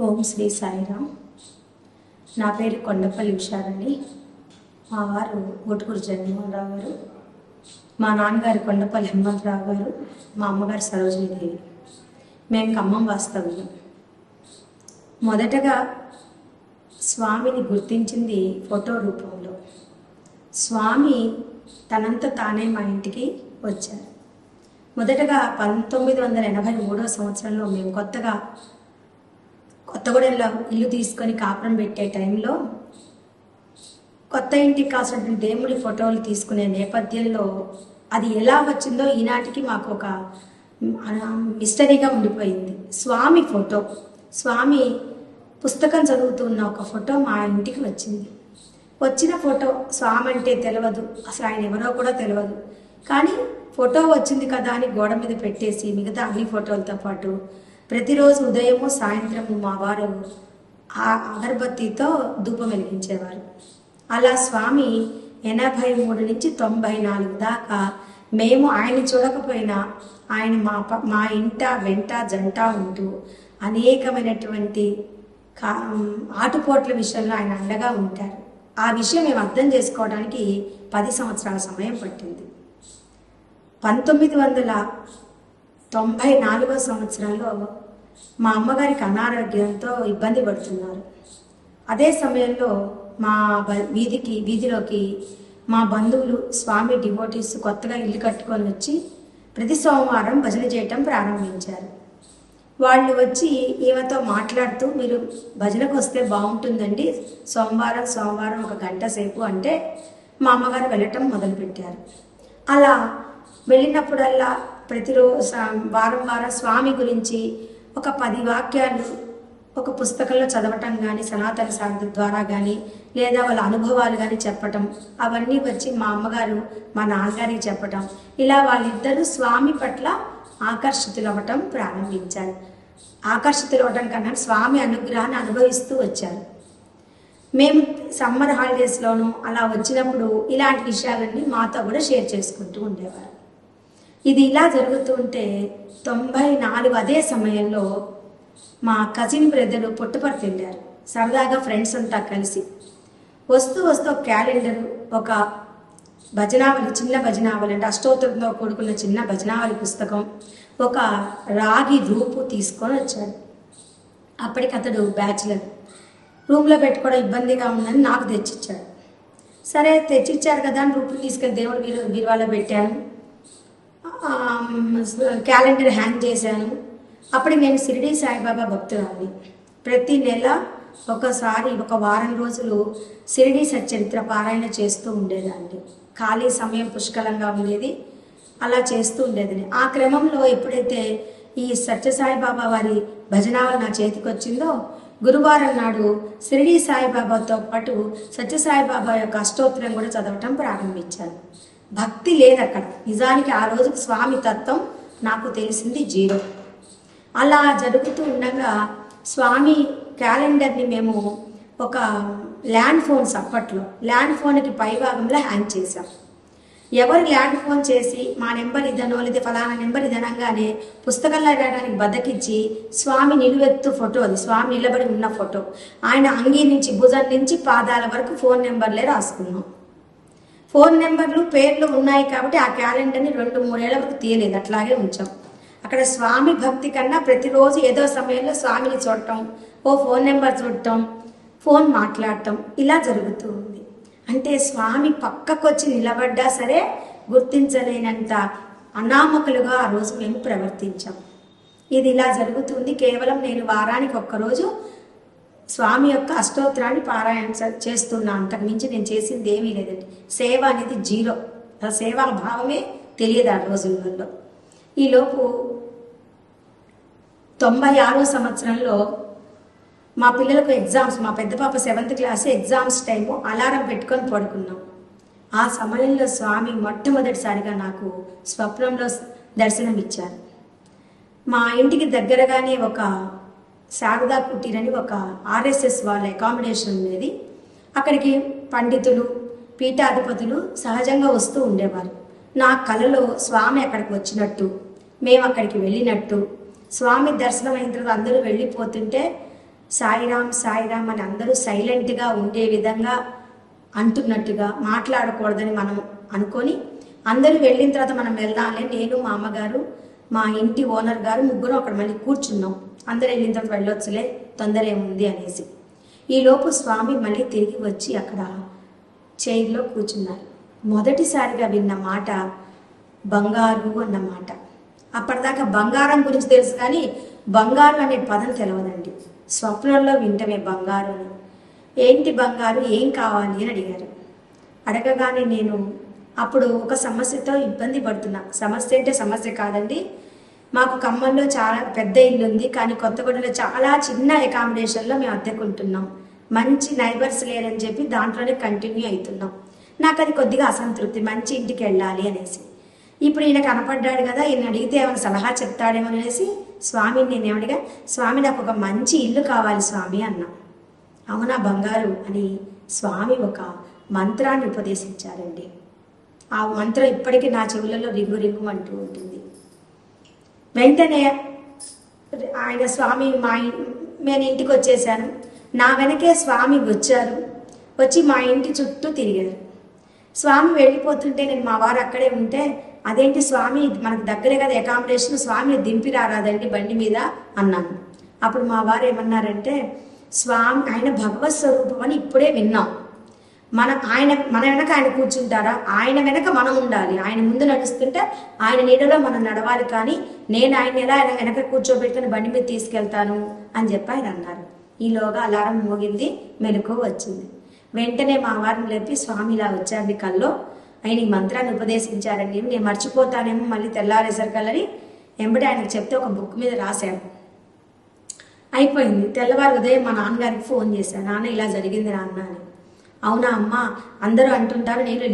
ఓం శ్రీ సాయిరామ్. నా పేరు కొండపల్లి ఉషారండి. మా వారు ఓటుకూరు జగన్మోహన్రావు గారు. మా నాన్నగారు కొండపల్లి హనుమంతరావు గారు. మా అమ్మగారు సరోజినీదేవి మేము ఖమ్మం వాస్తవ్యం మొదటగా స్వామిని గుర్తించింది ఫోటో రూపంలో. స్వామి తనంత తానే మా ఇంటికి వచ్చారు. మొదటగా పంతొమ్మిది వందల ఎనభై మూడో సంవత్సరంలో మేము కొత్తగా కొత్తగూడెంలో ఇల్లు తీసుకొని కాపురం పెట్టే టైంలో కొత్త ఇంటికి కావాల్సినటువంటి దేవుడి ఫోటోలు తీసుకునే నేపథ్యంలో అది ఎలా వచ్చిందో ఈనాటికి మాకు ఒక మిస్టరీగా ఉండిపోయింది. స్వామి ఫోటో. స్వామి పుస్తకం చదువుతున్న ఒక ఫోటో మా ఇంటికి వచ్చింది. వచ్చిన ఫోటో స్వామి అంటే తెలియదు అసలు ఆయన ఎవరో కూడా తెలియదు కానీ ఫోటో వచ్చింది కదా అని గోడ మీద పెట్టేసి మిగతా అన్ని ఫోటోలతో పాటు ప్రతిరోజు ఉదయము సాయంత్రము మా వారు ఆ అగరబత్తితో ధూపం వెలిగించేవారు. అలా స్వామి ఎనభై మూడు నుంచి తొంభై నాలుగు దాకా మేము ఆయన చూడకపోయినా ఆయన మా ప- మా ఇంట వెంట జంట ఉంటూ అనేకమైనటువంటి కా ఆటుపోట్ల విషయంలో ఆయన అండగా ఉంటారు. ఆ విషయం మేము అర్థం చేసుకోవడానికి పది సంవత్సరాల సమయం పట్టింది. పంతొమ్మిది వందల తొంభై నాలుగో సంవత్సరంలో మా అమ్మగారికి అనారోగ్యంతో ఇబ్బంది పడుతున్నారు. అదే సమయంలో మా బ- వీధికి వీధిలోకి మా బంధువులు స్వామి డివోటీస్ కొత్తగా ఇల్లు కట్టుకొని వచ్చి ప్రతి సోమవారం భజన చేయటం ప్రారంభించారు. వాళ్ళు వచ్చి ఈమెతో మాట్లాడుతూ మీరు భజనకు వస్తే బాగుంటుందండి. సోమవారం సోమవారం ఒక గంట సేపు అంటే మా అమ్మగారు వెళ్ళటం మొదలుపెట్టారు. అలా వెళ్ళినప్పుడల్లా ప్రతిరోజు వారం వారం స్వామి గురించి ఒక పది వాక్యాలు ఒక పుస్తకంలో చదవటం కానీ సనాతన సాధన ద్వారా కానీ లేదా వాళ్ళ అనుభవాలు కానీ చెప్పటం అవన్నీ వచ్చి మా అమ్మగారు మా నాన్నగారికి చెప్పటం. ఇలా వాళ్ళిద్దరూ స్వామి పట్ల ఆకర్షితులవ్వటం ప్రారంభించారు. ఆకర్షితులవ్వటం కన్నా స్వామి అనుగ్రహాన్ని అనుభవిస్తూ వచ్చారు. మేము సమ్మర్ హాలిడేస్లోనూ అలా వచ్చినప్పుడు ఇలాంటి విషయాలన్నీ మాతో కూడా షేర్ చేసుకుంటూ ఉండేవారు. ఇది ఇలా జరుగుతుంటే తొంభై నాలుగు అదే సమయంలో మా కజిన్ బ్రదరు పుట్టుపడి తిండారు సరదాగా ఫ్రెండ్స్ అంతా కలిసి. వస్తూ వస్తూ క్యాలెండర్ ఒక భజనావళి చిన్న భజనావళి అంటే అష్టోత్తరంతో కూడుకున్న చిన్న భజనావళి పుస్తకం ఒక రాగి రూపు తీసుకొని వచ్చాడు. అప్పటికి అతడు బ్యాచిలర్ రూమ్లో పెట్టుకోవడం ఇబ్బందిగా ఉందని నాకు తెచ్చిచ్చాడు. సరే తెచ్చిచ్చారు కదా అని రూపులు తీసుకెళ్ళి దేవుడు బీరు బీరువాలో పెట్టాను. క్యాలెండర్ హ్యాంగ్ చేశాను. అప్పుడు నేను షిరిడి సాయిబాబా భక్తురాలి ప్రతి నెల ఒకసారి ఒక వారం రోజులు షిరిడి సచ్చరిత్ర పారాయణ చేస్తూ ఉండేదాన్ని. ఖాళీ సమయం పుష్కలంగా ఉండేది. అలా చేస్తూ ఉండేదని ఆ క్రమంలో ఎప్పుడైతే ఈ సత్యసాయిబాబా వారి భజనావళి నా చేతికి వచ్చిందో గురువారం నాడు షిరిడి సాయిబాబాతో పాటు సత్యసాయిబాబా యొక్క అష్టోత్తరం కూడా చదవటం ప్రారంభించాను. భక్తి లేదు అక్కడ నిజానికి ఆ రోజు స్వామి తత్వం నాకు తెలిసింది జీరో. అలా జరుగుతూ ఉండగా స్వామి క్యాలెండర్ని మేము ఒక ల్యాండ్ ఫోన్స్ అప్పట్లో ల్యాండ్ ఫోన్కి పైభాగంలో హ్యాంగ్ చేశాం. ఎవరు ల్యాండ్ ఫోన్ చేసి మా నెంబర్ ఇదనో లేదా ఫలానా నెంబర్ ఇదనగానే పుస్తకంలో రాయడానికి బద్దకిచ్చి స్వామి నిలువెత్తు ఫోటో అది స్వామి నిలబడి ఉన్న ఫోటో. ఆయన అంగీ నుంచి భుజం నుంచి పాదాల వరకు ఫోన్ నెంబర్లే రాసుకున్నాం. ఫోన్ నెంబర్లు పేర్లు ఉన్నాయి కాబట్టి ఆ క్యాలెండర్ని రెండు మూడేళ్ళ వరకు తీయలేదు. అట్లాగే ఉంచాం. అక్కడ స్వామి భక్తి కన్నా ప్రతిరోజు ఏదో సమయంలో స్వామిని చూడటం ఓ ఫోన్ నెంబర్ చూడటం ఫోన్ మాట్లాడటం ఇలా జరుగుతూ ఉంది. అంటే స్వామి పక్కకొచ్చి నిలబడ్డా సరే గుర్తించలేనంత అనామకులుగా ఆ రోజు మేము ప్రవర్తించాం. ఇది ఇలా జరుగుతుంది కేవలం నేను వారానికి ఒక్కరోజు స్వామి యొక్క అష్టోత్తరాన్ని పారాయణ చే- చేస్తున్నా. అంతకుమించి నేను చేసింది ఏమీ లేదండి. సేవ అనేది జీరో. ఆ సేవా భావమే తెలియదు ఆ రోజులలో. ఈలోపు తొంభై ఆరో సంవత్సరంలో మా పిల్లలకు ఎగ్జామ్స్ మా పెద్ద పాప seventh class exams time alarm పెట్టుకొని పడుకున్నాం. ఆ సమయంలో స్వామి మొట్టమొదటిసారిగా నాకు స్వప్నంలో దర్శనం ఇచ్చారు మా ఇంటికి దగ్గరగానే ఒక శారదా కుటీర్ అని ఒక ఆర్ఎస్ఎస్ వాళ్ళ అకామిడేషన్ ఉండేది. అక్కడికి పండితులు పీఠాధిపతులు సహజంగా వస్తూ ఉండేవారు. నా కలలో స్వామి అక్కడికి వచ్చినట్టు మేము అక్కడికి వెళ్ళినట్టు స్వామి దర్శనం అయిన తర్వాత అందరూ వెళ్ళిపోతుంటే సాయిరామ్ సాయిరామ్ అని అందరూ సైలెంట్గా ఉండే విధంగా అంటున్నట్టుగా మాట్లాడకూడదని మనం అనుకొని అందరూ వెళ్ళిన తర్వాత మనం వెళ్దాంలే నేను మా అమ్మగారు మా ఇంటి ఓనర్ గారు ముగ్గురం అక్కడ మళ్ళీ కూర్చున్నాం. అందరూ వెళ్ళిన తర్వాత వెళ్ళొచ్చులే తొందర ఏముంది అనేసి. ఈలోపు స్వామి మళ్ళీ తిరిగి వచ్చి అక్కడ చైర్లో కూర్చున్నారు. మొదటిసారిగా విన్న మాట బంగారు అన్న మాట. అప్పటిదాకా బంగారం గురించి తెలుసు కానీ బంగారు అనే పదం తెలవదండి. స్వప్నంలో వింటమే బంగారు అని. ఏంటి బంగారు? ఏం కావాలి అని అడిగారు. అడగగానే నేను అప్పుడు ఒక సమస్యతో ఇబ్బంది పడుతున్నా. సమస్య అంటే సమస్య కాదండి. మాకు ఖమ్మంలో చాలా పెద్ద ఇల్లు ఉంది కానీ కొత్తగూడలో చాలా చిన్న అకామిడేషన్లో మేము అద్దెకుంటున్నాం. మంచి నైబర్స్ లేరని చెప్పి దాంట్లోనే కంటిన్యూ అవుతున్నాం నాకు అది కొద్దిగా అసంతృప్తి మంచి ఇంటికి వెళ్ళాలి అనేసి. ఇప్పుడు ఈయన కనపడ్డాడు కదా ఈయన అడిగితే ఏమైనా సలహా చెప్తాడేమో అనేసి స్వామిని నేను ఏమడిగా స్వామి నాకు ఒక మంచి ఇల్లు కావాలి స్వామి అన్నా. అవునా బంగారు అని స్వామి ఒక మంత్రాన్ని ఉపదేశించారండి. ఆ మంత్రం ఇప్పటికీ నా చెవులలో రింగు రింగు అంటూ ఉంటుంది. వెంటనే ఆయన స్వామి మా నేను ఇంటికి వచ్చేసాను. నా వెనకే స్వామి వచ్చారు. వచ్చి మా ఇంటి చుట్టూ తిరిగారు. స్వామి వెళ్ళిపోతుంటే నేను మా వారు అక్కడే ఉంటే అదేంటి స్వామి? మనకు దగ్గరే కదా అకామిడేషన్ స్వామిని దింపి రారాదండి బండి మీద అన్నాను. అప్పుడు మా వారు ఏమన్నారంటే స్వామి ఆయన భగవత్ స్వరూపం అని ఇప్పుడే విన్నాం. మన ఆయన మన వెనక ఆయన కూర్చుంటారా? ఆయన వెనక మనం ఉండాలి. ఆయన ముందు నడుస్తుంటే ఆయన నీడలో మనం నడవాలి కానీ నేను ఆయన ఎలా ఆయన వెనక కూర్చోబెట్టుకుని బండి మీద తీసుకెళ్తాను అని చెప్పి ఆయన అన్నారు. ఈలోగా అలారం మోగింది మెలకు వచ్చింది. వెంటనే మా వారిని లేపి స్వామి ఇలా వచ్చారండి కల్లో. ఆయన ఈ మంత్రాన్ని ఉపదేశించారండి. నేను మర్చిపోతానేమో మళ్ళీ తెల్లారేసరికల్లని వెంబడి ఆయనకు చెప్తే ఒక బుక్ మీద రాశాను. అయిపోయింది. తెల్లవారు ఉదయం మా నాన్నగారికి ఫోన్ చేశాను. నాన్న ఇలా జరిగింది నాన్న అని అవునా అమ్మ? అందరూ అంటుంటారు నేను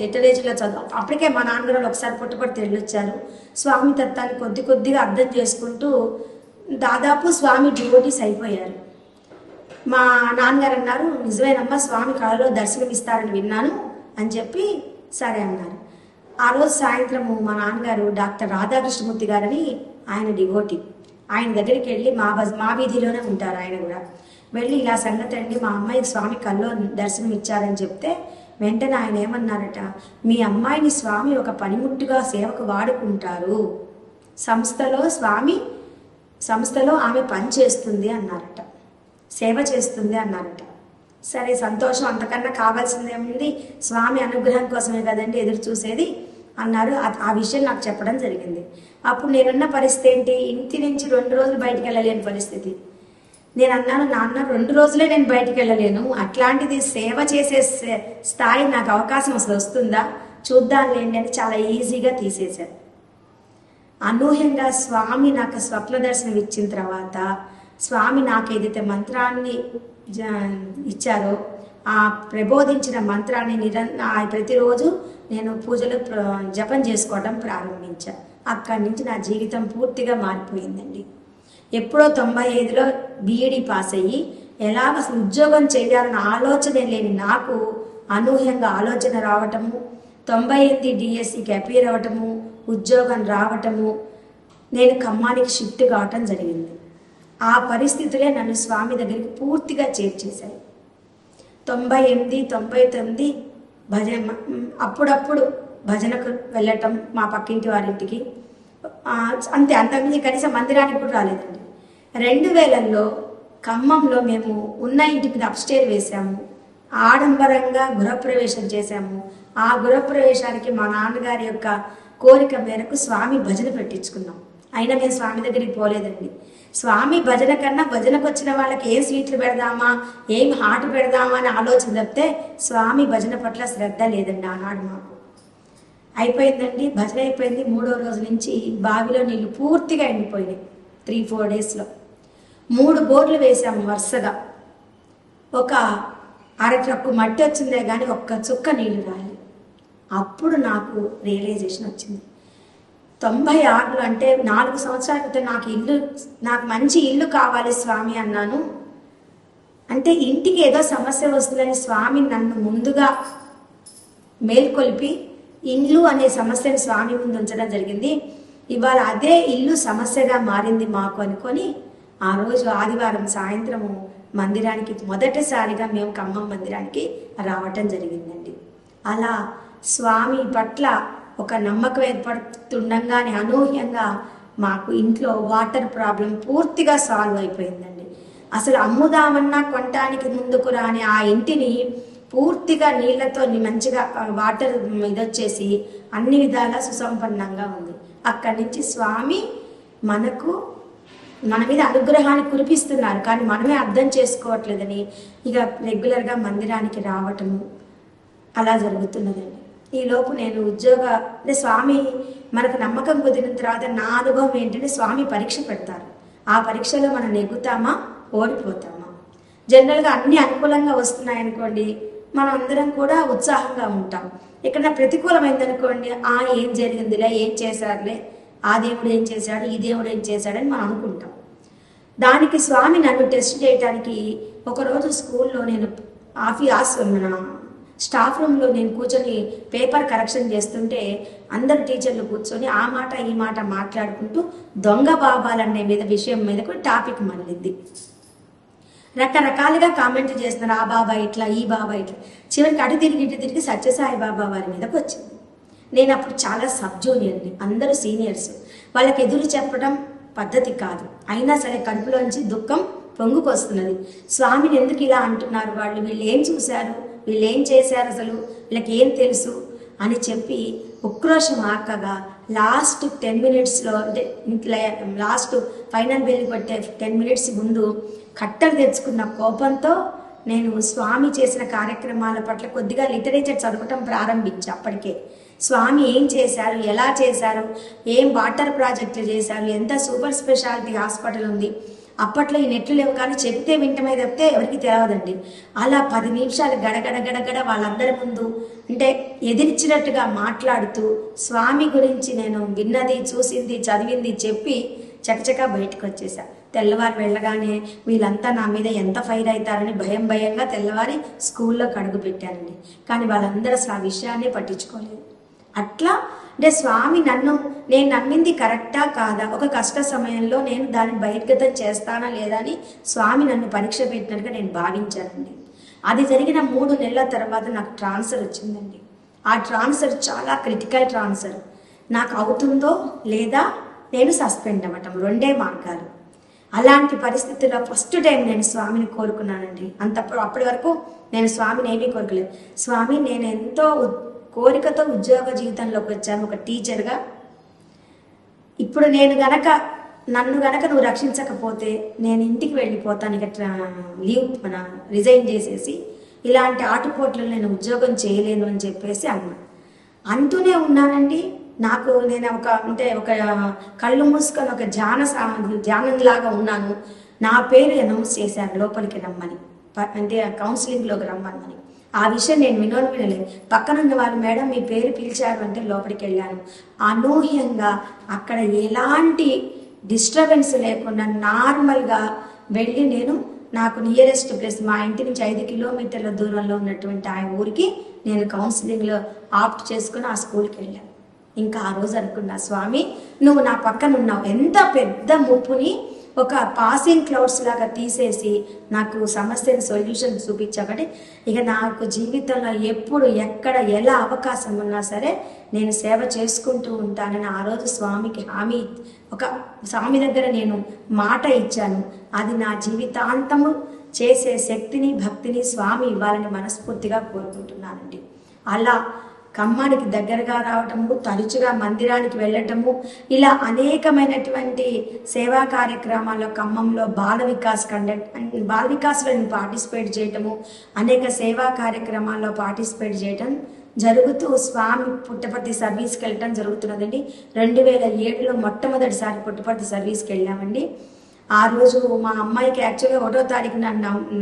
లిటరేచర్లో చదువు అప్పటికే మా నాన్నగారు ఒకసారి పుట్టుపడి తెళ్ళొచ్చారు స్వామి తత్వాన్ని కొద్ది కొద్దిగా అర్థం చేసుకుంటూ దాదాపు స్వామి డివోటీస్ అయిపోయారు. మా నాన్నగారు అన్నారు నిజమేనమ్మా స్వామి కళలో దర్శనం ఇస్తారని విన్నాను అని చెప్పి సరే అన్నారు. ఆ రోజు సాయంత్రము మా నాన్నగారు డాక్టర్ రాధాకృష్ణమూర్తి గారని ఆయన డివోటి. ఆయన దగ్గరికి వెళ్ళి మా మా వీధిలోనే ఉంటారు ఆయన కూడా. వెళ్ళి ఇలా సంగతి అండి మా అమ్మాయికి స్వామి కల్లో దర్శనం ఇచ్చారని చెప్తే వెంటనే ఆయన ఏమన్నారట మీ అమ్మాయిని స్వామి ఒక పనిముట్టుగా సేవకు వాడుకుంటారు. సంస్థలో స్వామి సంస్థలో ఆమె పని చేస్తుంది అన్నారట సేవ చేస్తుంది అన్నారట. సరే సంతోషం అంతకన్నా కావాల్సిందేముంది? స్వామి అనుగ్రహం కోసమే కదండి ఎదురు చూసేది అన్నారు. ఆ- విషయం నాకు చెప్పడం జరిగింది. అప్పుడు నేనున్న పరిస్థితి ఏంటి? ఇంటి నుంచి రెండు రోజులు బయటికి వెళ్ళలేని పరిస్థితి. నేను అన్నాను నాన్న రెండు రోజులే నేను బయటికి వెళ్ళలేను. అట్లాంటిది సేవ చేసే స్థాయి నాకు అవకాశం అసలు వస్తుందా? చూద్దాంలేండి అని చాలా ఈజీగా తీసేశారు అనూహ్యంగా స్వామి నాకు స్వప్న దర్శనం ఇచ్చిన తర్వాత స్వామి నాకు ఏదైతే మంత్రాన్ని జ- ఇచ్చారో ఆ ప్రబోధించిన మంత్రాన్ని నిరం ఆ ప్రతిరోజు నేను పూజలు జపం చేసుకోవడం ప్రారంభించాను అక్కడి నుంచి నా జీవితం పూర్తిగా మారిపోయిందండి. ఎప్పుడో తొంభై ఐదులో బీఈడి పాస్ అయ్యి ఎలాగ ఉద్యోగం చేయాలన్న ఆలోచన లేని నాకు అనూహ్యంగా ఆలోచన రావటము తొంభై ఎనిమిది డిఎస్సికి అపీర్ అవ్వటము ఉద్యోగం రావటము నేను ఖమ్మానికి షిఫ్ట్ కావటం జరిగింది. ఆ పరిస్థితులే నన్ను స్వామి దగ్గరికి పూర్తిగా చేర్చేశాయి. తొంభై ఎనిమిది తొంభై తొమ్మిది భజన అప్పుడప్పుడు భజనకు వెళ్ళటం మా పక్కింటి వారింటికి. అంతే అంతకుమించి కనీసం మందిరానికి కూడా రాలేదండి. రెండు వేలల్లో ఖమ్మంలో మేము ఉన్న ఇంటి మీద అప్స్టేర్ వేశాము. ఆడంబరంగా గృహప్రవేశం చేశాము. ఆ గృహప్రవేశానికి మా నాన్నగారి యొక్క కోరిక మేరకు స్వామి భజన పెట్టించుకున్నాం. అయినా మేము స్వామి దగ్గరికి పోలేదండి. స్వామి భజన కన్నా భజనకు వచ్చిన వాళ్ళకి ఏం స్వీట్లు పెడదామా ఏం హాట్ పెడదామా అని ఆలోచన తప్పితే స్వామి భజన పట్ల శ్రద్ధ లేదండి ఆనాడు మాకు. అయిపోయిందండి భజన అయిపోయింది. మూడో రోజు నుంచి బావిలో నీళ్ళు పూర్తిగా ఎండిపోయినాయి. త్రీ ఫోర్ డేస్లో మూడు బోర్లు వేసాము వరుసగా. ఒక అర ట్రక్కు మట్టి వచ్చిందే కానీ ఒక్క చుక్క నీళ్ళు రాలి అప్పుడు నాకు రియలైజేషన్ వచ్చింది. తొంభై ఆరులో అంటే నాలుగు సంవత్సరాల క్రితం నాకు ఇల్లు నాకు మంచి ఇల్లు కావాలి స్వామి అన్నాను. అంటే ఇంటికి ఏదో సమస్య వస్తుందని స్వామి నన్ను ముందుగా మేల్కొల్పి ఇల్లు అనే సమస్యను స్వామి ముందు ఉంచడం జరిగింది. ఇవాళ అదే ఇల్లు సమస్యగా మారింది మాకు అనుకొని ఆ రోజు ఆదివారం సాయంత్రము మందిరానికి మొదటిసారిగా మేము ఖమ్మం మందిరానికి రావటం జరిగిందండి. అలా స్వామి పట్ల ఒక నమ్మకం ఏర్పడుతుండగానే అనూహ్యంగా మాకు ఇంట్లో వాటర్ ప్రాబ్లం పూర్తిగా సాల్వ్ అయిపోయిందండి. అసలు అమ్ముదామన్నా కొనటానికి ముందుకు రాని ఆ ఇంటిని పూర్తిగా నీళ్ళతో మంచిగా వాటర్ ఇదొచ్చేసి అన్ని విధాలా సుసంపన్నంగా ఉంది. అక్కడి నుంచి స్వామి మనకు మన మీద అనుగ్రహాన్ని కురిపిస్తున్నారు కానీ మనమే అర్థం చేసుకోవట్లేదని ఇక రెగ్యులర్గా మందిరానికి రావటము అలా జరుగుతున్నదండి. ఈ లోపు నేను ఉద్యోగ అంటే స్వామి మనకు నమ్మకం కుదిరిన తర్వాత నా అనుభవం ఏంటంటే స్వామి పరీక్ష పెడతారు. ఆ పరీక్షలో మనం నెగ్గుతామా ఓడిపోతామా? జనరల్గా అన్ని అనుకూలంగా వస్తున్నాయనుకోండి మనం అందరం కూడా ఉత్సాహంగా ఉంటాం. ఇక్కడ ప్రతికూలమైందనుకోండి ఆ ఏం జరిగిందిలే ఏం చేశారులే ఆ దేవుడు ఏం చేశాడు? ఈ దేవుడు ఏం చేశాడని మనం అనుకుంటాం. దానికి స్వామి నన్ను టెస్ట్ చేయడానికి ఒకరోజు స్కూల్లో నేను ఆఫీస్ మన స్టాఫ్ రూమ్లో నేను కూర్చొని పేపర్ కరెక్షన్ చేస్తుంటే అందరు టీచర్లు కూర్చొని ఆ మాట ఈ మాట మాట్లాడుకుంటూ దొంగ బాబాలనే మీద విషయం మీదకు టాపిక్ మళ్ళింది. రకరకాలుగా కామెంట్ చేస్తున్నారు ఆ బాబా ఇట్లా ఈ బాబా ఇట్లా. చివరికి అటు తిరిగి ఇటు తిరిగి సత్యసాయి బాబా వారి మీదకి వచ్చింది. నేను అప్పుడు చాలా సబ్ జూనియర్ని అందరూ సీనియర్స్. వాళ్ళకి ఎదురు చెప్పడం పద్ధతి కాదు. అయినా సరే కడుపులోంచి దుఃఖం పొంగుకొస్తున్నది. స్వామిని ఎందుకు ఇలా అంటున్నారు వాళ్ళు? వీళ్ళు ఏం చూశారు? వీళ్ళు ఏం చేశారు అసలు? వీళ్ళకి ఏం తెలుసు? అని చెప్పి ఉక్రోషం ఆకగా లాస్ట్ టెన్ మినిట్స్లో అంటే లాస్ట్ ఫైనల్ బెల్ కొట్టే టెన్ మినిట్స్ ముందు కట్టలు తెచ్చుకున్న కోపంతో నేను స్వామి చేసిన కార్యక్రమాల పట్ల కొద్దిగా లిటరేచర్ చదవటం ప్రారంభించి అప్పటికే. స్వామి ఏం చేశారు? ఎలా చేశారు? ఏం వాటర్ ప్రాజెక్టులు చేశారు? ఎంత సూపర్ స్పెషాలిటీ హాస్పిటల్ ఉంది? అప్పట్లో ఈ నెట్లు లేవు కానీ చెప్తే వింటమే తప్పితే ఎవరికి తెలియదండి అలా పది నిమిషాలు గడగడ గడగడ వాళ్ళందరి ముందు అంటే ఎదిరించినట్టుగా మాట్లాడుతూ స్వామి గురించి నేను విన్నది చూసింది చదివింది చెప్పి చకచకా బయటకు వచ్చేసా. తెల్లవారు వెళ్ళగానే వీళ్ళంతా నా మీద ఎంత ఫైర్ అవుతారని భయం భయంగా తెల్లవారి స్కూల్లో కడుగు పెట్టానండి. కానీ వాళ్ళందరూ అసలు ఆ విషయాన్ని పట్టించుకోలేదు. అట్లా? అంటే స్వామి నన్ను నేను నమ్మింది కరెక్టా కాదా? ఒక కష్ట సమయంలో నేను దాన్ని బహిర్గతం చేస్తానా లేదా అని స్వామి నన్ను పరీక్ష పెట్టినట్టుగా నేను భావించానండి. అది జరిగిన మూడు నెలల తర్వాత నాకు ట్రాన్స్ఫర్ వచ్చిందండి. ఆ ట్రాన్స్ఫర్ చాలా క్రిటికల్ ట్రాన్స్ఫర్. నాకు అవుతుందో లేదా నేను సస్పెండ్ అవ్వటం రెండే మార్గాలు. అలాంటి పరిస్థితుల్లో ఫస్ట్ టైం నేను స్వామిని కోరుకున్నానండి. అంతప్పుడు అప్పటి వరకు నేను స్వామిని ఏమీ కోరుకోలేదు. స్వామి నేను ఎంతో కోరికతో ఉద్యోగ జీవితంలోకి వచ్చాను ఒక టీచర్గా. ఇప్పుడు నేను గనక నన్ను గనక నువ్వు రక్షించకపోతే నేను ఇంటికి వెళ్ళిపోతాను ఇక లీవ్ మన రిజైన్ చేసేసి ఇలాంటి ఆటుపోట్లు నేను ఉద్యోగం చేయలేను అని చెప్పేసి అన్నా. అంటూనే ఉన్నానండి. నాకు నేను ఒక అంటే ఒక కళ్ళు మూసుకొని ఒక ధ్యాన ధ్యానంలాగా ఉన్నాను. నా పేరు అనౌన్స్ చేశారు లోపలికి రమ్మని. ప- అంటే కౌన్సిలింగ్లోకి రమ్మని. ఆ విషయం నేను వినోని వినలేదు. పక్కనున్న వాళ్ళు మేడం మీ పేరు పిలిచారు అంటే లోపలికి వెళ్ళాను అనూహ్యంగా అక్కడ ఎలాంటి డిస్టర్బెన్స్ లేకుండా నార్మల్గా వెళ్ళి నేను నాకు నియరెస్ట్ ప్లేస్ మా ఇంటి నుంచి ఐదు కిలోమీటర్ల దూరంలో ఉన్నటువంటి ఆ ఊరికి నేను కౌన్సిలింగ్లో ఆప్ట్ చేసుకుని ఆ స్కూల్కి వెళ్ళాను. ఇంకా ఆ రోజు అనుకున్నా స్వామి నువ్వు నా పక్కన ఉన్నావు ఎంత పెద్ద ముప్పుని ఒక పాసింగ్ క్లౌడ్స్ లాగా తీసేసి నాకు సమస్యను సొల్యూషన్ చూపించాబట్టి ఇక నాకు జీవితంలో ఎప్పుడు ఎక్కడ ఎలా అవకాశం ఉన్నా సరే నేను సేవ చేసుకుంటూ ఉంటానని ఆ రోజు స్వామికి హామీ ఒక స్వామి దగ్గర నేను మాట ఇచ్చాను. అది నా జీవితాంతము చేసే శక్తిని భక్తిని స్వామి ఇవ్వాలని మనస్ఫూర్తిగా కోరుకుంటున్నానండి. అలా ఖమ్మానికి దగ్గరగా రావటము తరచుగా మందిరానికి వెళ్ళటము ఇలా అనేకమైనటువంటి సేవా కార్యక్రమాల్లో ఖమ్మంలో బాల వికాస్ కండక్ట్ బాల వికాస్లో నేను పార్టిసిపేట్ చేయటము అనేక సేవా కార్యక్రమాల్లో పార్టిసిపేట్ చేయటం జరుగుతూ స్వామి పుట్టపర్తి సర్వీస్కి వెళ్ళటం జరుగుతున్నదండి. రెండు వేల ఏడులో మొట్టమొదటిసారి పుట్టపర్తి సర్వీస్కి వెళ్ళామండి. ఆ రోజు మా అమ్మాయికి యాక్చువల్గా ఒకటో తారీఖున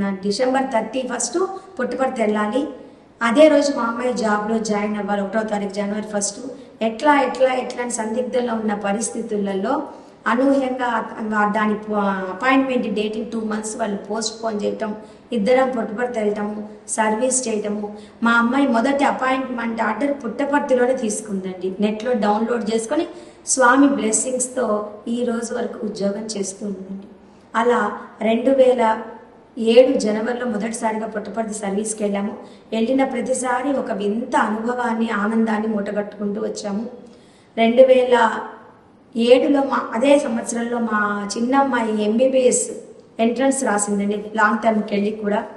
నా డిసెంబర్ థర్టీ ఫస్ట్ పుట్టపర్తి వెళ్ళాలి. అదే రోజు మా అమ్మాయి జాబ్లో జాయిన్ అవ్వాలి. ఒకటో తారీఖు జనవరి ఫస్ట్ ఎట్లా ఎట్లా ఎట్లా అని సందిగ్ధంలో ఉన్న పరిస్థితులలో అనూహ్యంగా దాని అపాయింట్మెంట్ డేటింగ్ టూ మంత్స్ వాళ్ళు పోస్ట్ పోన్ చేయటం ఇద్దరం పుట్టపర్తి వెళ్ళటము సర్వీస్ చేయటము. మా అమ్మాయి మొదటి అపాయింట్మెంట్ ఆర్డర్ పుట్టపర్తిలోనే తీసుకుందండి. నెట్లో డౌన్లోడ్ చేసుకొని స్వామి బ్లెస్సింగ్స్తో ఈ రోజు వరకు ఉద్యోగం చేస్తూ ఉందండి. అలా రెండు వేల ఏడు జనవరిలో మొదటిసారిగా పుట్టపర్తి సర్వీస్కి వెళ్ళాము. వెళ్ళిన ప్రతిసారి ఒక వింత అనుభవాన్ని ఆనందాన్ని మూటగట్టుకుంటూ వచ్చాము. రెండు వేల ఏడులో మా అదే సంవత్సరంలో మా చిన్నమ్మాయి ఎంబీబీఎస్ ఎంట్రన్స్ రాసిందండి లాంగ్ టర్మ్కి వెళ్ళి కూడా.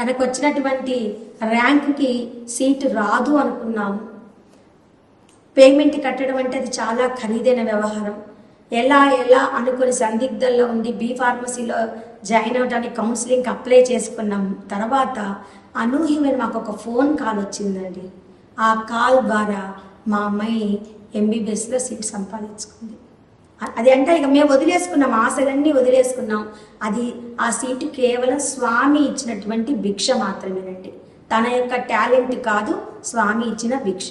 తనకు వచ్చినటువంటి ర్యాంక్కి సీటు రాదు అనుకున్నాము. పేమెంట్ కట్టడం అంటే అది చాలా ఖరీదైన వ్యవహారం. ఎలా ఎలా అనుకుని సందిగ్ధంలో ఉండి బీ ఫార్మసీలో జాయిన్ అవడానికి కౌన్సిలింగ్కి అప్లై చేసుకున్నాం తర్వాత అనూహ్యమైన మాకు ఒక ఫోన్ కాల్ వచ్చిందండి. ఆ కాల్ ద్వారా మా అమ్మాయి ఎంబీబీఎస్లో సీట్ సంపాదించుకుంది. అది అంటే ఇక మేము వదిలేసుకున్నాం ఆశలన్నీ వదిలేసుకున్నాం. అది ఆ సీటు కేవలం స్వామి ఇచ్చినటువంటి భిక్ష మాత్రమేనండి. తన యొక్క టాలెంట్ కాదు స్వామి ఇచ్చిన భిక్ష.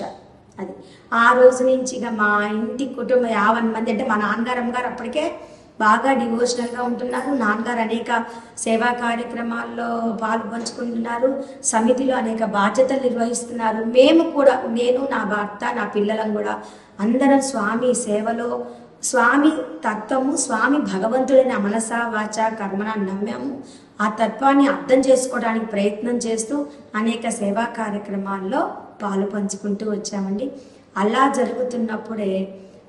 అది. ఆ రోజు నుంచి ఇక మా ఇంటి కుటుంబం యాభై మంది అంటే మా నాన్నగారు అమ్మగారు అప్పటికే బాగా డివోషనల్గా ఉంటున్నారు. నాన్నగారు అనేక సేవా కార్యక్రమాల్లో పాల్పంచుకుంటున్నారు. సమితిలో అనేక బాధ్యతలు నిర్వహిస్తున్నారు. మేము కూడా నేను నా భర్త నా పిల్లలను కూడా అందరం స్వామి సేవలో స్వామి తత్వము స్వామి భగవంతుడైన మనస వాచ కర్మన నమ్మాము. ఆ తత్వాన్ని అర్థం చేసుకోవడానికి ప్రయత్నం చేస్తూ అనేక సేవా కార్యక్రమాల్లో పాలు పంచుకుంటూ వచ్చామండి. అలా జరుగుతున్నప్పుడే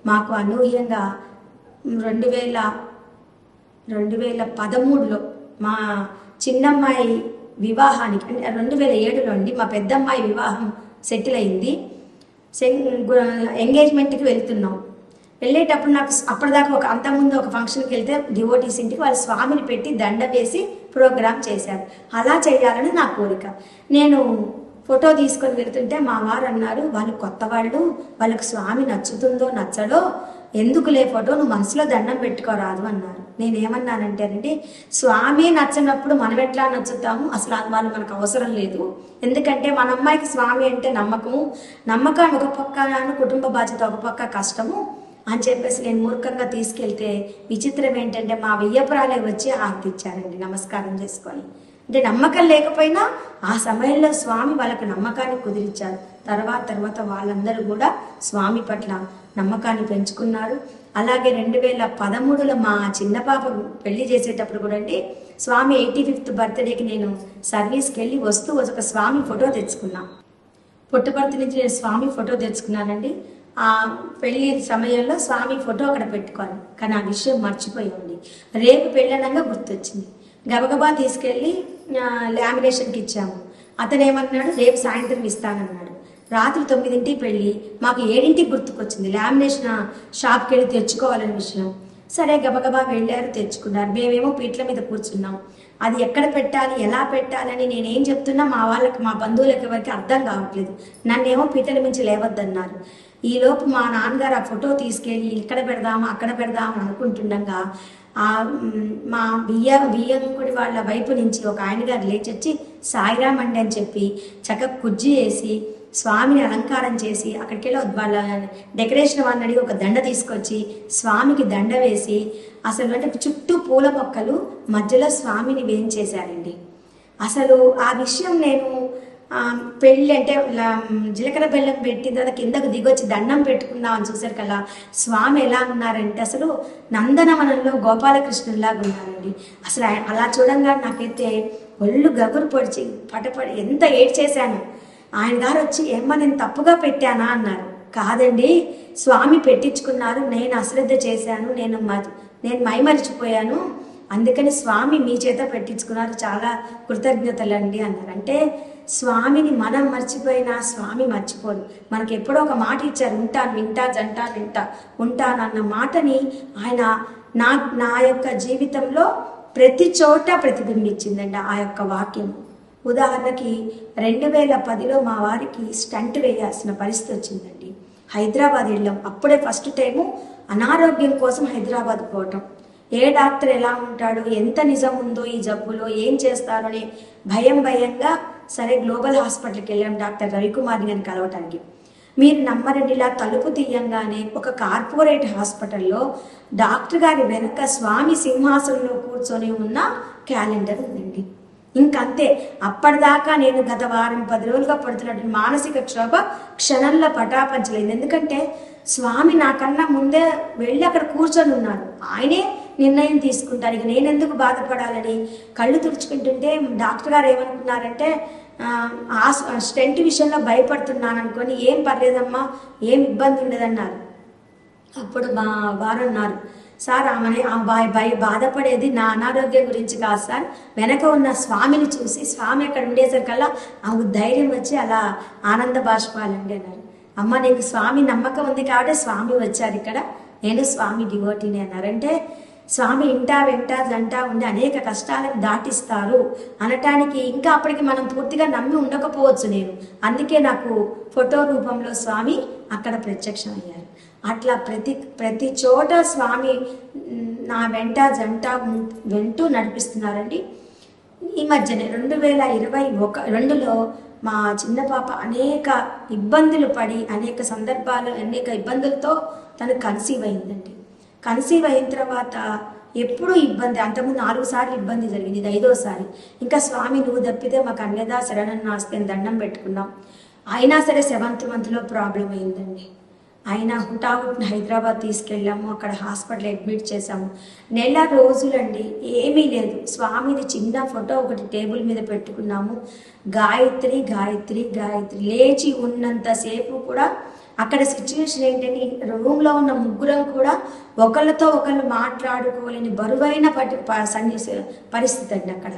మాకు అనూహ్యంగా రెండు వేల రెండు వేల పదమూడులో మా చిన్నమ్మాయి వివాహానికి అంటే రెండు వేల ఏడులో అండి మా పెద్దమ్మాయి వివాహం సెటిల్ అయింది. ఎంగేజ్మెంట్కి వెళ్తున్నాం. వెళ్ళేటప్పుడు నాకు అప్పటిదాకా ఒక అంతకుముందు ఒక ఫంక్షన్కి వెళ్తే డివోటీస్ ఇంటికి వాళ్ళ స్వామిని పెట్టి దండ వేసి ప్రోగ్రామ్ చేశారు. అలా చేయాలని నా కోరిక. నేను ఫోటో తీసుకొని వెళ్తుంటే మా వారు అన్నారు వాళ్ళు కొత్త వాళ్ళు వాళ్ళకి స్వామి నచ్చుతుందో నచ్చడో ఎందుకులే ఫోటో నువ్వు మనసులో దండం పెట్టుకోరాదు అన్నారు. నేనేమన్నానంటేనంటే స్వామి నచ్చినప్పుడు మనం ఎట్లా నచ్చుతాము? అసలు వాళ్ళు మనకు అవసరం లేదు. ఎందుకంటే మన అమ్మాయికి స్వామి అంటే నమ్మకము నమ్మకం ఒక పక్క కుటుంబ బాధ్యత ఒక పక్క కష్టము అని చెప్పేసి నేను మూర్ఖంగా తీసుకెళ్తే విచిత్రం ఏంటంటే మా వెయ్యపురాలే వచ్చి ఆర్తిచ్చారండి. నమస్కారం చేసుకొని. అంటే నమ్మకం లేకపోయినా ఆ సమయంలో స్వామి వాళ్ళకు నమ్మకాన్ని కుదిరించారు. తర్వాత తర్వాత వాళ్ళందరూ కూడా స్వామి పట్ల నమ్మకాన్ని పెంచుకున్నారు. అలాగే రెండు వేల పదమూడులో మా చిన్న పాప పెళ్ళి చేసేటప్పుడు కూడా అండి స్వామి ఎయిటీ ఫిఫ్త్ బర్త్డేకి నేను సర్వీస్కి వెళ్ళి వస్తూ ఒక స్వామి ఫోటో తెచ్చుకున్నా. పుట్టపర్తి నుంచి నేను స్వామి ఫోటో తెచ్చుకున్నానండి. ఆ పెళ్ళి సమయంలో స్వామి ఫోటో అక్కడ పెట్టుకోను కానీ ఆ విషయం మర్చిపోయింది రేపు పెళ్ళనంగా గుర్తొచ్చింది. గబగబా తీసుకెళ్ళి లామినేషన్కి ఇచ్చాము. అతను ఏమన్నాడు? రేపు సాయంత్రం ఇస్తానన్నాడు. రాత్రి తొమ్మిదింటికి పెళ్ళి. మాకు ఏడింటికి గుర్తుకొచ్చింది. లామినేషన్ షాప్కి వెళ్ళి తెచ్చుకోవాలనే విషయం. సరే గబగబా వెళ్ళారు తెచ్చుకున్నారు. మేమేమో పీట్ల మీద కూర్చున్నాం. అది ఎక్కడ పెట్టాలి ఎలా పెట్టాలని నేనేం చెప్తున్నా మా వాళ్ళకి మా బంధువులకి ఎవరికి అర్థం కావట్లేదు. నన్నేమో పీటల మించి లేవద్దన్నారు. ఈలోపు మా నాన్నగారు ఆ ఫోటో తీసుకెళ్ళి ఇక్కడ పెడదాం అక్కడ పెడదాం అనుకుంటుండగా మా బియ్య బియ్యంకుడి వాళ్ళ వైపు నుంచి ఒక ఆయన గారు లేచొచ్చి సాయిరామ్ అండి అని చెప్పి చక్కగా కుజ్జి వేసి స్వామిని అలంకారం చేసి అక్కడికి వెళ్ళి వాళ్ళ డెకరేషన్ వాళ్ళని అడిగి ఒక దండ తీసుకొచ్చి స్వామికి దండ వేసి అసలు అంటే చుట్టూ పూల మొక్కలు మధ్యలో స్వామిని వేయించేశారండి. అసలు ఆ విషయం నేను పెళ్ళి అంటే జీలకర్ర బెల్లం పెట్టిన తర్వాత కిందకు దిగొచ్చి దండం పెట్టుకుందాం అని చూసారు కదా. స్వామి ఎలా ఉన్నారంటే అసలు నందనవనంలో గోపాలకృష్ణులాగా ఉన్నారండి. అసలు అలా చూడంగా నాకైతే ఒళ్ళు గగురు పొడిచి పటపడి ఎంత ఏడ్ చేశాను ఆయన గారు వచ్చి ఏమ్మా నేను తప్పుగా పెట్టానా? అన్నారు. కాదండి స్వామి పెట్టించుకున్నారు నేను అశ్రద్ధ చేశాను నేను మ- నేను మైమరిచిపోయాను. అందుకని స్వామి మీ చేత పెట్టించుకున్నారు చాలా కృతజ్ఞతలండి అన్నారు. అంటే స్వామిని మనం మర్చిపోయినా స్వామి మర్చిపోడు. మనకి ఎప్పుడో ఒక మాట ఇచ్చారు ఉంటాను వింటా జంటా వింటా ఉంటానన్న మాటని ఆయన నా నా యొక్క జీవితంలో ప్రతి చోట ప్రతిబింబించిందండి ఆ యొక్క వాక్యం. ఉదాహరణకి రెండు వేల పదిలో మా వారికి స్టంట్ వేయాల్సిన పరిస్థితి వచ్చిందండి. హైదరాబాద్ వెళ్ళాం. అప్పుడే ఫస్ట్ టైము అనారోగ్యం కోసం హైదరాబాద్ పోవటం. ఏ డాక్టర్ ఎలా ఉంటాడు ఎంత నిజం ఉందో ఈ జబ్బులో ఏం చేస్తారో అని భయం భయంగా సరే గ్లోబల్ హాస్పిటల్కి వెళ్ళాం డాక్టర్ రవికుమార్ గారిని కలవటానికి. మీరు నమ్మరండి ఇలా తలుపు తీయంగానే ఒక కార్పొరేట్ హాస్పిటల్లో డాక్టర్ గారి వెనుక స్వామి సింహాసనంలో కూర్చొని ఉన్న క్యాలెండర్ ఉందండి. ఇంకంతే అప్పటిదాకా నేను గత వారం పది రోజులుగా పడుతున్నటువంటి మానసిక క్షోభ క్షణంలో పటాపంచలేదు. ఎందుకంటే స్వామి నాకన్నా ముందే వెళ్ళి అక్కడ కూర్చొని ఉన్నారు. ఆయనే నిర్ణయం తీసుకుంటాను ఇక నేను ఎందుకు బాధపడాలని కళ్ళు తుడుచుకుంటుంటే డాక్టర్ గారు ఏమనుకున్నారంటే ఆ, స్టెంట్ విషయంలో భయపడుతున్నాను అనుకొని ఏం పర్లేదమ్మా ఏం ఇబ్బంది ఉండదన్నారు. అప్పుడు మా వారు అన్నారు సార్ ఆమె ఆ భయ భయ బాధపడేది నా అనారోగ్యం గురించి కాదు సార్. వెనక ఉన్న స్వామిని చూసి స్వామి అక్కడ ఉండేసరికల్లా ఆమెకు ధైర్యం వచ్చి అలా ఆనంద బాష్పాలండి అన్నారు అమ్మ నీకు స్వామి నమ్మకం ఉంది కాబట్టి స్వామి వచ్చారు ఇక్కడ. నేను స్వామి డివోటీని అన్నారంటే స్వామి ఇంటా వెంట జంట ఉండి అనేక కష్టాలను దాటిస్తారు. అనటానికి ఇంకా అప్పటికి మనం పూర్తిగా నమ్మి ఉండకపోవచ్చు నేను. అందుకే నాకు ఫోటో రూపంలో స్వామి అక్కడ ప్రత్యక్షం అయ్యారు అట్లా ప్రతి ప్రతి చోట స్వామి నా వెంట జంట వెంటూ నడిపిస్తున్నారండి. ఈ మధ్యనే రెండు వేల ఇరవై ఒక రెండులో మా చిన్న పాప అనేక ఇబ్బందులు పడి అనేక సందర్భాలు అనేక ఇబ్బందులతో తను కన్సీవ్ అయిందండి. కన్సీవ్ అయిన తర్వాత ఎప్పుడూ ఇబ్బంది అంతకుముందు నాలుగు సార్లు ఇబ్బంది జరిగింది. ఇది ఐదోసారి. ఇంకా స్వామి నువ్వు తప్పితే మాకు అన్నదా శరణం నాస్తే దండం పెట్టుకున్నాం. అయినా సరే సెవెంత్ మంత్లో ప్రాబ్లం అయిందండి. అయినా హుటాహుట్ని హైదరాబాద్ తీసుకెళ్ళాము. అక్కడ హాస్పిటల్ అడ్మిట్ చేసాము నెల రోజులండి ఏమీ లేదు. స్వామిది చిన్న ఫోటో ఒకటి టేబుల్ మీద పెట్టుకున్నాము. గాయత్రి గాయత్రి గాయత్రి. లేచి ఉన్నంతసేపు కూడా అక్కడ సిచ్యువేషన్ ఏంటంటే రూమ్లో ఉన్న ముగ్గురం కూడా ఒకళ్ళతో ఒకళ్ళు మాట్లాడుకోలేని బరువైన పటి ప- పరిస్థితి అండి అక్కడ.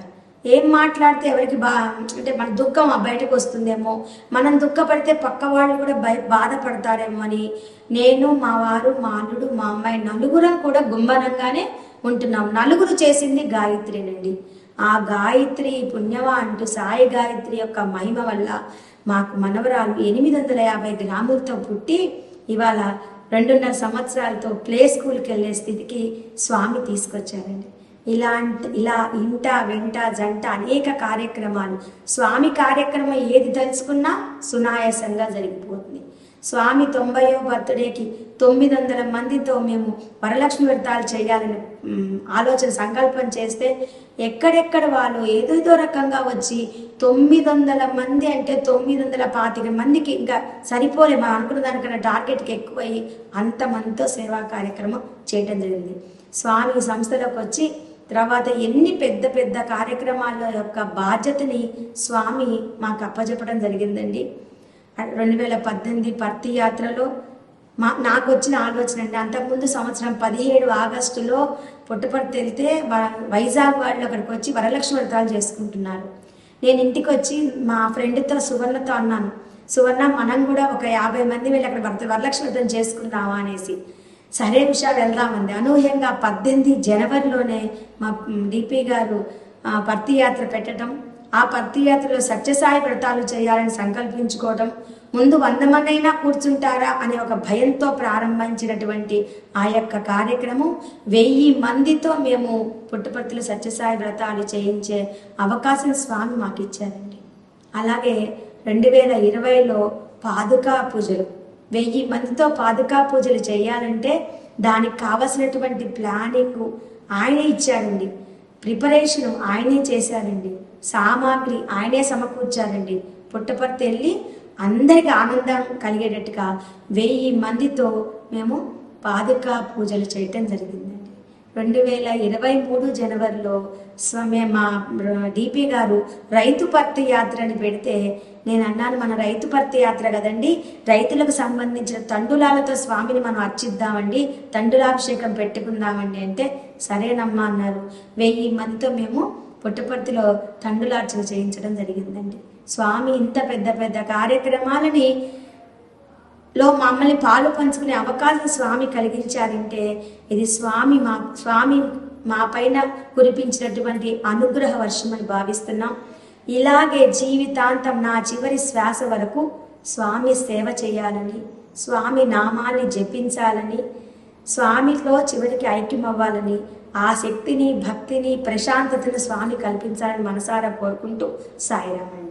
ఏం మాట్లాడితే ఎవరికి బా అంటే మన దుఃఖం బయటకు వస్తుందేమో మనం దుఃఖపడితే పక్క వాళ్ళు కూడా భయ బాధపడతారేమో అని నేను మా వారు మా అల్లుడు మా అమ్మాయి నలుగురం కూడా గుమ్మరంగానే ఉంటున్నాం. నలుగురు చేసింది గాయత్రినండి. ఆ గాయత్రి పుణ్యమా అంటూ సాయి గాయత్రి యొక్క మహిమ వల్ల మాకు మనవరాలు ఎనిమిది వందల యాభై గ్రాములతో పుట్టి ఇవాళ రెండున్నర సంవత్సరాలతో ప్లే స్కూల్కి వెళ్ళే స్థితికి స్వామి తీసుకొచ్చారండి. ఇలాంటి ఇలా ఇంట వెంట జంట అనేక కార్యక్రమాలు. స్వామి కార్యక్రమం ఏది తలుచుకున్నా సునాయాసంగా జరిగిపోతుంది. స్వామి తొంభయో బర్త్డేకి తొమ్మిది వందల మందితో మేము వరలక్ష్మి వ్రతాలు చేయాలని ఆలోచన సంకల్పం చేస్తే ఎక్కడెక్కడ వాళ్ళు ఏదేదో రకంగా వచ్చి తొమ్మిది వందల మంది అంటే తొమ్మిది వందల పాతిక మందికి ఇంకా సరిపోలే మనం అనుకున్న దానికన్నా టార్గెట్కి ఎక్కువయ్యి అంతమందితో సేవా కార్యక్రమం చేయటం జరిగింది. స్వామి సంస్థలోకి వచ్చి తర్వాత ఎన్ని పెద్ద పెద్ద కార్యక్రమాల యొక్క బాధ్యతని స్వామి మాకు అప్పచెప్పడం జరిగిందండి. రెండు వేల పద్దెనిమిది భర్తీ యాత్రలో మా నాకు వచ్చిన ఆలోచన అండి. అంతకుముందు సంవత్సరం పదిహేడు ఆగస్టులో పుట్టపర్తి వెళ్తే వ- వైజాగ్ వాళ్ళు అక్కడికి వచ్చి వరలక్ష్మి వ్రతాలు చేసుకుంటున్నారు. నేను ఇంటికి వచ్చి మా ఫ్రెండ్తో సువర్ణతో అన్నాను సువర్ణ మనం కూడా ఒక యాభై మంది వెళ్ళి అక్కడ వరద వరలక్ష్మి వ్రతం చేసుకుందామా? అనేసి. సరే విషయాలు వెళ్దామంది అనూహ్యంగా పద్దెనిమిది జనవరిలోనే మా డిపి గారు భర్తీ యాత్ర పెట్టడం ఆ పత్రియాత్రలో సత్యసాయి వ్రతాలు చేయాలని సంకల్పించుకోవడం ముందు వంద మంది అయినా కూర్చుంటారా అనే ఒక భయంతో ప్రారంభించినటువంటి ఆ యొక్క కార్యక్రమం వెయ్యి మందితో మేము పుట్టుపర్తిలో సత్యసాయి వ్రతాలు చేయించే అవకాశం స్వామి మాకు ఇచ్చారండి అలాగే రెండు వేల ఇరవైలో పాదుకా పూజలు వెయ్యి మందితో పాదుకా పూజలు చేయాలంటే దానికి కావలసినటువంటి ప్లానింగ్ ఆయనే ఇచ్చారండి. ప్రిపరేషన్ ఆయనే చేశారండి. సామాగ్రి ఆయనే సమకూర్చారండి పుట్టపర్తి వెళ్ళి అందరికి ఆనందం కలిగేటట్టుగా వెయ్యి మందితో మేము పాదుక పూజలు చేయటం జరిగిందండి. రెండు వేల ఇరవై మూడు జనవరిలో స్వామి మా డిపి గారు రైతు పత్తి యాత్రని పెడితే నేను అన్నాను మన రైతు పత్తి యాత్ర కదండి రైతులకు సంబంధించిన తండులాలతో స్వామిని మనం అర్చిద్దామండి తండులాభిషేకం పెట్టుకుందామండి అంటే సరేనమ్మా అన్నారు. వెయ్యి మందితో మేము పుట్టపర్తిలో తండులార్చన చేయించడం జరిగిందండి. స్వామి ఇంత పెద్ద పెద్ద కార్యక్రమాలని లో మమ్మల్ని పాలు పంచుకునే అవకాశం స్వామి కలిగించారంటే ఇది స్వామి మా స్వామి మా పైన కురిపించినటువంటి అనుగ్రహ వర్షం అని భావిస్తున్నాం. ఇలాగే జీవితాంతం నా చివరి శ్వాస వరకు స్వామి సేవ చేయాలని స్వామి నామాన్ని జపించాలని స్వామిలో చివరికి ఐక్యం అవ్వాలని ఆ శక్తిని భక్తిని ప్రశాంతతను స్వామి కల్పించాలని మనసారా కోరుకుంటూ సాయిరామండి